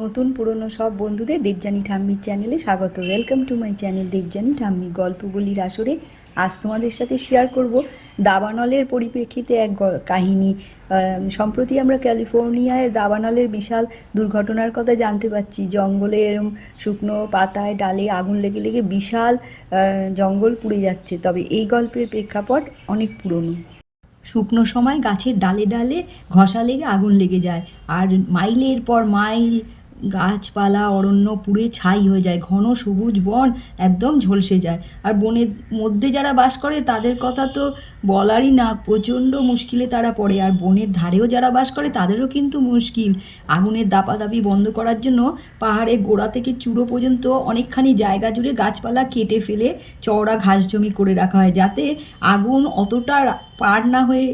নতুন, পুরনো সব বন্ধুদের দেবজানী ঠাম্মির চ্যানেলে স্বাগত। Welcome to my channel Debjani ঠাম্মি। গল্পগুলির আসরে আজ তোমাদের সাথে শেয়ার করব দাবানলের পরিপ্রেক্ষিতে এক কাহিনী। সম্প্রতি আমরা ক্যালিফোর্নিয়ায় দাবানলের বিশাল দুর্ঘটনার কথা জানতে পারছি জঙ্গলে এরম শুকনো পাতায় ডালে আগুন লেগে লেগে বিশাল জঙ্গল পুড়ে যাচ্ছে। তবে এই গল্পের প্রেক্ষাপট অনেক পুরনো। শুকনো সময় গাছের ডালে ডালে ঘষা লেগে আগুন লেগে যায়। আর মাইলের পর মাইল গাছপালা, অরণ্য পুড়ে ছাই হয়ে যায়, ঘন সবুজ বন একদম ঝলসে যায়। আর বনের মধ্যে যারা বাস করে, তাদের কথা তো বলারই না, প্রচণ্ড মুশকিলে তারা পড়ে। আর বনের ধারেও যারা বাস করে, তাদেরও কিন্তু মুশকিল। আগুনের দাপাদাপি বন্ধ করার জন্য পাহাড়ে গোড়া থেকে চূড়ো পর্যন্ত অনেকখানি জায়গা জুড়ে গাছপালা কেটে ফেলে চওড়া ঘাস জমি করে রাখা হয়, যাতে আগুন অতটা পার না হয়ে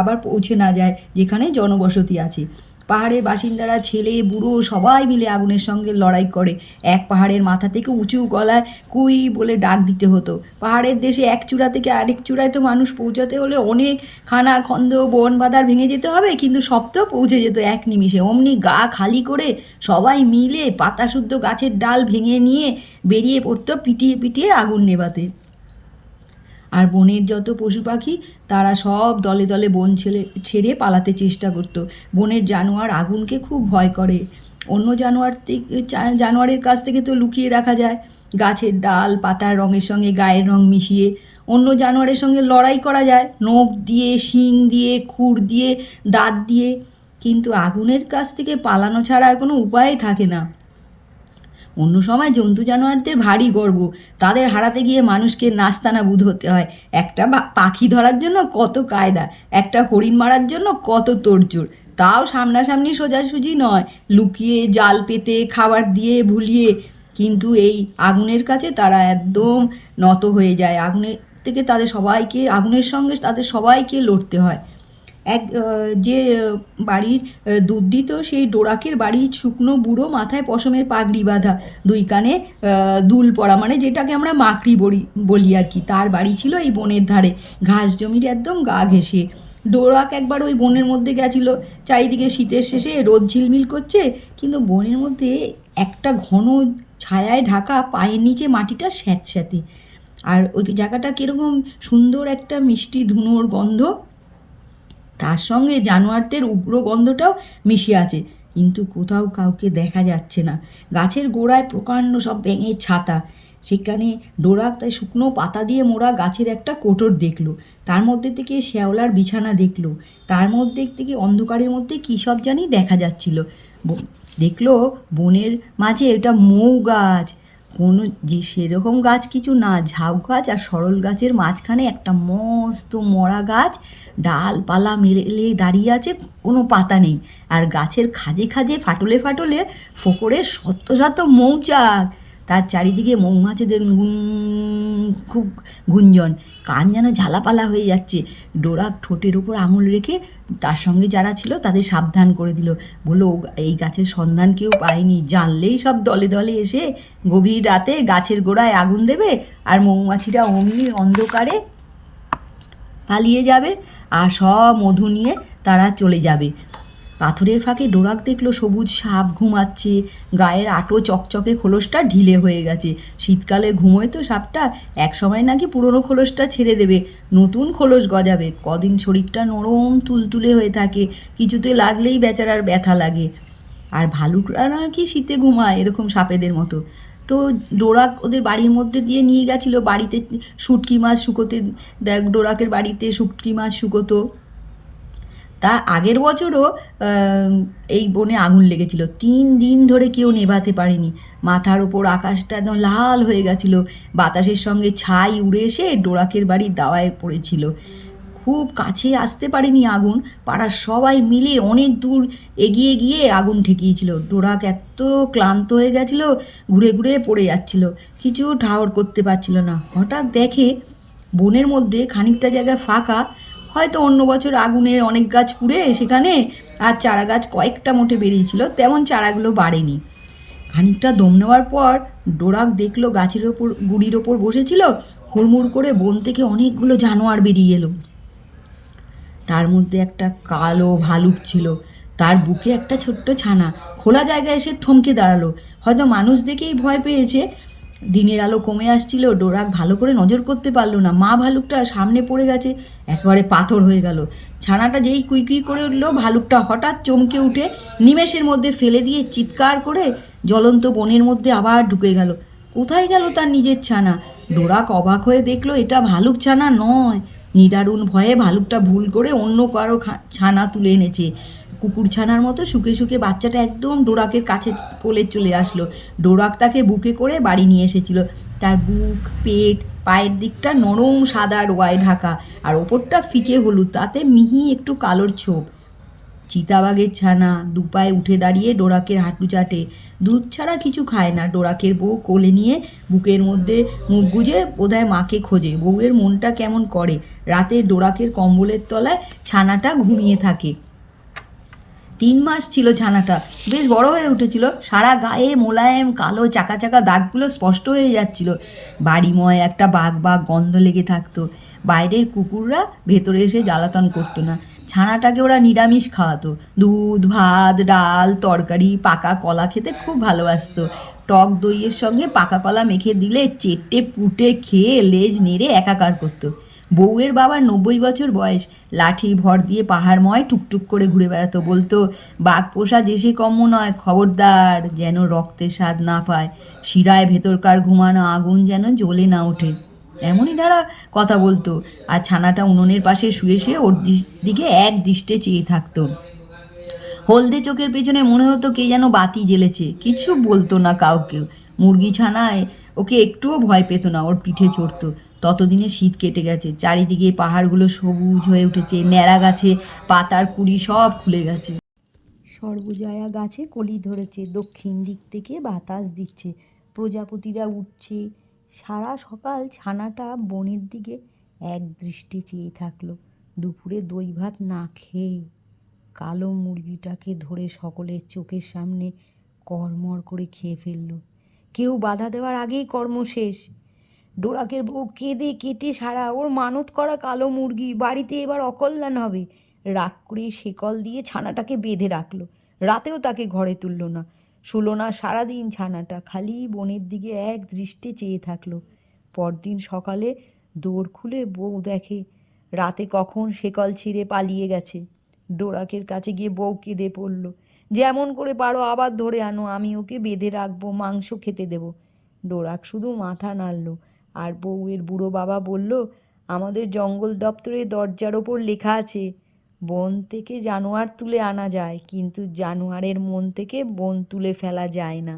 আবার পৌঁছে না যায়, যেখানে জনবসতি আছে। পাহাড়ের বাসিন্দারা, ছেলে, বুড়ো সবাই মিলে আগুনের সঙ্গে লড়াই করে। এক পাহাড়ের মাথা থেকে উঁচু গলায় কুই বলে ডাক দিতে হতো। পাহাড়ের দেশে এক চূড়া থেকে আরেক চূড়ায় তো মানুষ পৌঁছাতে হলে অনেক খানা খন্দ, বন বাদার ভেঙে যেতে হবে, কিন্তু সব তো পৌঁছে যেত এক নিমিষে। অমনি গা খালি করে সবাই মিলে পাতা শুদ্ধ গাছের ডাল ভেঙে নিয়ে বেরিয়ে পড়তো পিটিয়ে পিটিয়ে আগুন নেভাতে। আর বনের যত পশু পাখি, তারা সব দলে দলে বন ছেড়ে ছেড়ে পালাতে চেষ্টা করতো। বনের জানোয়ার আগুনকে খুব ভয় করে। অন্য জানোয়ার থেকে জানোয়ারের কাছ থেকে তো লুকিয়ে রাখা যায়। গাছের ডাল পাতার রঙের সঙ্গে গায়ের রং মিশিয়ে অন্য জানোয়ারের সঙ্গে লড়াই করা যায়। নখ দিয়ে, শিং দিয়ে, খুর দিয়ে, দাঁত দিয়ে। কিন্তু আগুনের কাছ থেকে পালানো ছাড়া আর কোনো উপায় থাকে না। অন্য সময় জন্তু জানোয়ারদের ভারী গর্ব। তাদের হারাতে গিয়ে মানুষকে নাস্তানা বুধ হতে হয়। একটা পাখি ধরার জন্য কত কায়দা, একটা হরিণ মারার জন্য কত তোড়জোড়। তাও সামনাসামনি সোজাসুজি নয়। লুকিয়ে, জাল পেতে, খাবার দিয়ে ভুলিয়ে। কিন্তু এই আগুনের কাছে তারা একদম নত হয়ে যায়। আগুনের থেকে তাদের সবাইকে, আগুনের সঙ্গে তাদের সবাইকে লড়তে হয়। এক যে বাড়ির আহ, দুধ দিত সেই ডোরাকের বাড়ির শুকনো বুড়ো মাথায় পশমের পাগড়ি বাঁধা। দুই কানে দুল পরা মানে যেটাকে আমরা মাকড়ি বলি বলি আর কি। তার বাড়ি ছিল এই বনের ধারে। ঘাস জমির একদম গা ঘেঁষে। ডোরাক একবার ওই বনের মধ্যে গেছিল। চারিদিকে শীতের শেষে রোদ ঝিলমিল করছে কিন্তু বনের মধ্যে একটা ঘন ছায়ায় ঢাকা পায়ের নিচে মাটিটা স্যাঁতস্যাঁতে। আর ওই জায়গাটা কীরকম সুন্দর একটা মিষ্টি ধুনোর গন্ধ। তার সঙ্গে জানোয়ারদের উগ্র গন্ধটাও মিশে আছে। কিন্তু কোথাও কাউকে দেখা যাচ্ছে না। গাছের গোড়ায় প্রকাণ্ড সব ব্যাঙের ছাতা। সেখানে ডোরা তাই শুকনো পাতা দিয়ে মোড়া গাছের একটা কোটর দেখল। তার মধ্যে থেকে শ্যাওলার বিছানা দেখল। তার মধ্যে থেকে অন্ধকারের মধ্যে কী সব জানি দেখা যাচ্ছিল। দেখল বনের মাঝে এটা মৌ গাছ কোনো যে সেরকম গাছ কিছু না, ঝাউ গাছ আর সরল গাছের মাঝখানে একটা মস্ত মরা গাছ, ডালপালা মেলে দাঁড়িয়ে আছে, কোনো পাতা নেই। আর গাছের খাজে খাজে, ফাটলে ফাটলে ফোকরের শত শত মৌচাক। তার চারিদিকে মৌমাছিদের খুব গুঞ্জন। কান যেন ঝালাপালা হয়ে যাচ্ছে। ডোরা ঠোঁটের ওপর আঙুল রেখে তার সঙ্গে যারা ছিল তাদের সাবধান করে দিল। বলল এই গাছের সন্ধান কেউ পায়নি। জানলেই সব দলে দলে এসে গভীর রাতে গাছের গোড়ায় আগুন দেবে আর মৌমাছিরা অমনি অন্ধকারে পালিয়ে যাবে আর সব মধু নিয়ে তারা চলে যাবে। পাথরের ফাঁকে ডোরাক দেখল সবুজ সাপ ঘুমাচ্ছে, গায়ের আটো চকচকে খোলসটা ঢিলে হয়ে গেছে। শীতকালে ঘুমোয় তো সাপটা এক সময় নাকি পুরনো খোলসটা ছেড়ে দেবে। নতুন খোলস গজাবে, কদিন শরীরটা নরম তুলতুলে হয়ে থাকে, কিছুতে লাগলেই বেচারার ব্যথা লাগে। আর ভালুকরা নাকি শীতে ঘুমায় এরকম সাপেদের মতো। তো ডোরাক ওদের বাড়ির মধ্যে দিয়ে নিয়ে গেছিল বাড়িতে শুটকি মাছ শুকোতে, দেখ ডোরাকের বাড়িতে শুটকি মাছ শুকোতো। তার আগের বছরও এই বনে আগুন লেগেছিল। তিন দিন ধরে কেউ নেভাতে পারেনি। মাথার ওপর আকাশটা একদম লাল হয়ে গেছিল। বাতাসের সঙ্গে ছাই উড়ে এসে ডোরাকের বাড়ির দাওয়ায় পড়েছিল। খুব কাছে আসতে পারেনি আগুন। পাড়ার সবাই মিলে অনেক দূর এগিয়ে গিয়ে আগুন ঠেকিয়েছিল। ডোরাক এত ক্লান্ত হয়ে গেছিল, ঘুরে ঘুরে পড়ে যাচ্ছিল। কিছু ঠাওর করতে পারছিল না। হঠাৎ দেখে বনের মধ্যে খানিকটা জায়গা ফাঁকা। হয়তো অন্য বছর আগুনে অনেক গাছ পুড়ে সেখানে আর চারা গাছ কয়েকটা মোটে বেরিয়েছিল, তেমন চারাগুলো বাড়েনি। খানিকটা দম নেওয়ার পর ডোরাক দেখল গাছের ওপর, গুড়ির ওপর বসেছিল, হুড়মুড় করে বন থেকে অনেকগুলো জানোয়ার বেরিয়ে এলো। তার মধ্যে একটা কালো ভালুক ছিল, তার বুকে একটা ছোট্ট ছানা খোলা জায়গায় এসে থমকে দাঁড়াল। হয়তো মানুষ দেখেই ভয় পেয়েছে দিনের আলো কমে আসছিল, ডোরাক ভালো করে নজর করতে পারল না। মা ভালুকটা সামনে পড়ে গেছে, একেবারে পাথর হয়ে গেল। ছানাটা যেই কুই কুই করে উঠল, ভালুকটা হঠাৎ চমকে উঠে নিমেষের মধ্যে ফেলে দিয়ে চিৎকার করে জ্বলন্ত বনের মধ্যে আবার ঢুকে গেল। কোথায় গেল তার নিজের ছানা? ডোরাক অবাক হয়ে দেখল, এটা ভালুক ছানা নয়। নিদারুণ ভয়ে ভালুকটা ভুল করে অন্য কারও ছানা তুলে এনেছে। কুকুর ছানার মতো শুকে শুকে বাচ্চাটা একদম ডোরাকের কাছে কোলে চলে আসলো। ডোরাক তাকে বুকে করে বাড়ি নিয়ে এসেছিল। তার বুক, পেট, পায়ের দিকটা নরম সাদা রোয়ায় ঢাকা আর ওপরটা ফিকে হলুদ, তাতে মিহি একটু কালোর ছোপ। চিতাবাঘের ছানা দুপায়ে উঠে দাঁড়িয়ে ডোরাকের হাঁটু চাটে। দুধ ছাড়া কিছু খায় না। ডোরাকের বউ কোলে নিয়ে বুকের মধ্যে মুখ গুজে বোধহয় মাকে খোঁজে। বউয়ের মনটা কেমন করে? রাতে ডোরাকের কম্বলের তলায় ছানাটা ঘুমিয়ে থাকে। তিন মাস ছিল ছানাটা। বেশ বড় হয়ে উঠেছিল। সারা গায়ে মোলায়েম, কালো, চাকা চাকা দাগগুলো স্পষ্ট হয়ে যাচ্ছিল। বাড়িময় একটা বাঘ বাঘ গন্ধ লেগে থাকতো। বাইরের কুকুররা ভেতরে এসে জ্বালাতন করতো না। ছানাটাকে ওরা নিরামিষ খাওয়াতো। দুধ, ভাত, ডাল, তরকারি, পাকা কলা খেতে খুব ভালোবাসতো। টক দইয়ের সঙ্গে পাকা কলা মেখে দিলে চেটে, পুটে খেয়ে লেজ নেড়ে একাকার করতো। বউয়ের বাবার নব্বই বছর বয়স। লাঠি ভর দিয়ে পাহাড়ময় টুকটুক করে ঘুরে বেড়াতো বলতো, বাঘ পোষা যে সে কম্য নয়, খবরদার যেন রক্তের স্বাদ না পায়, শিরায় ভেতরকার ঘুমানো আগুন যেন জ্বলে না ওঠে। এমনই দ্বারা কথা বলতো, আর ছানাটা উনুনের পাশে শুয়ে শুয়ে ওর দিকে এক দৃষ্টে চেয়ে থাকতো। হলদে চোখের পেছনে মনে হতো কে যেন বাতি জ্বেলেছে, কিছু বলতো না কাউকে। মুরগি ছানায় ওকে একটুও ভয় পেত না, ওর পিঠে চড়তো। ততদিনে শীত কেটে গেছে। চারিদিকে পাহাড়গুলো সবুজ হয়ে উঠেছে, ন্যাড়া গাছে, পাতার কুড়ি সব খুলে গেছে। সর্বজয়া গাছে কলি ধরেছে, দক্ষিণ দিক থেকে বাতাস দিচ্ছে। প্রজাপতিরা উঠছে। সারা সকাল ছানাটা বনের দিকে এক দৃষ্টি চেয়ে থাকল। দুপুরে দই ভাত না খেয়ে কালো মুরগিটাকে ধরে সকলের চোখের সামনে কড়মড় করে খেয়ে ফেলল। কেউ বাধা দেওয়ার আগেই কর্ম শেষ। ডোরাকের বউ কেঁদে কেটে সারা ওর মানত করা কালো মুরগি, বাড়িতে এবার অকল্যাণ হবে। রাগ করে শেকল দিয়ে ছানাটাকে বেঁধে রাখল। রাতেও তাকে ঘরে তুললো না। শুলো না সারাদিন ছানাটা, খালি বনের দিকে এক দৃষ্টে চেয়ে থাকল। পরদিন সকালে দৌড় খুলে বউ দেখে, রাতে কখন শেকল ছিঁড়ে পালিয়ে গেছে। ডোরাকের কাছে গিয়ে বউ কেঁদে পড়ল, যেমন করে পারো আবার ধরে আনো, আমি ওকে বেঁধে রাখব, মাংস খেতে দেবো। ডোরাক শুধু মাথা নাড়ল। আর বউয়ের বুড়ো বাবা বলল, আমাদের জঙ্গল দপ্তরে দরজার ওপর লেখা আছে, বন থেকে জানোয়ার তুলে আনা যায়, কিন্তু জানোয়ারের মন থেকে বন তুলে ফেলা যায় না।